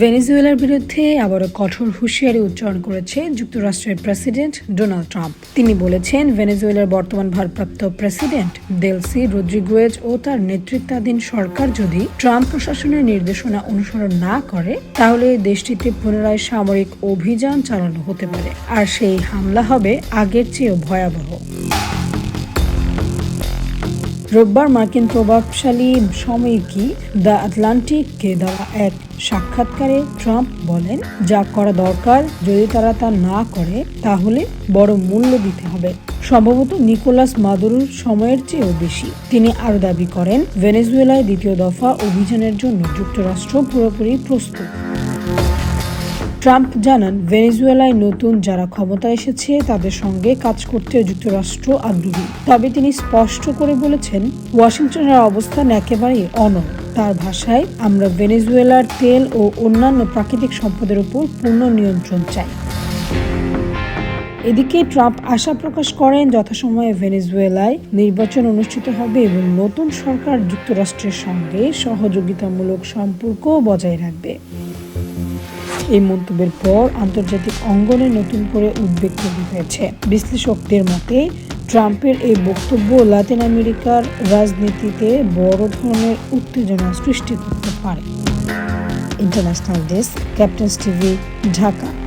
ভেনেজুয়েলার বিরুদ্ধে আবারও কঠোর হুঁশিয়ারি উচ্চারণ করেছে যুক্তরাষ্ট্রের প্রেসিডেন্ট ডোনাল্ড ট্রাম্প। তিনি বলেছেন, ভেনেজুয়েলার বর্তমান ভারপ্রাপ্ত প্রেসিডেন্ট দেলসি রদ্রিগুয়েজ ও তার নেতৃত্বাধীন সরকার যদি ট্রাম্প প্রশাসনের নির্দেশনা অনুসরণ না করে, তাহলে দেশটিতে পুনরায় সামরিক অভিযান চালানো হতে পারে। আর সেই হামলা হবে আগের চেয়েও ভয়াবহ। রোববার মার্কিন প্রভাবশালী সাময়িকী দ্য আটলান্টিককে দেওয়া এক সাক্ষাৎকারে ট্রাম্প বলেন, যা করা দরকার, যদি তারা তা না করে, তাহলে বড় মূল্য দিতে হবে। সম্ভবত নিকোলাস মাদুরোর সময়ের চেয়েও বেশি। তিনি আরও দাবি করেন, ভেনেজুয়েলায় দ্বিতীয় দফা অভিযানের জন্য যুক্তরাষ্ট্র পুরোপুরি প্রস্তুত। ট্রাম্প জানান, ভেনেজুয়েলায় নতুন যারা ক্ষমতা এসেছে, তাদের সঙ্গে কাজ করতে যুক্তরাষ্ট্র আগ্রহী। তবে তিনি স্পষ্ট করে বলেছেন, ওয়াশিংটনের অবস্থান একেবারেই অনড়। তার ভাষায়, আমরা ভেনেজুয়েলার তেল ও অন্যান্য প্রাকৃতিক সম্পদের উপর পূর্ণ নিয়ন্ত্রণ চাই। এদিকে ট্রাম্প আশা প্রকাশ করেন, যথাসময়ে ভেনেজুয়েলায় নির্বাচন অনুষ্ঠিত হবে এবং নতুন সরকার যুক্তরাষ্ট্রের সঙ্গে সহযোগিতামূলক সম্পর্ক বজায় রাখবে। এই মন্তব্যের পর আন্তর্জাতিক অঙ্গনে নতুন করে উদ্বেগ তৈরি হয়েছে। বিশ্লেষকদের মতে, ট্রাম্পের এই বক্তব্য লাতিন আমেরিকার রাজনীতিতে বড় ধরনের উত্তেজনা সৃষ্টি করতে পারে। International desk, captains TV, Dhaka.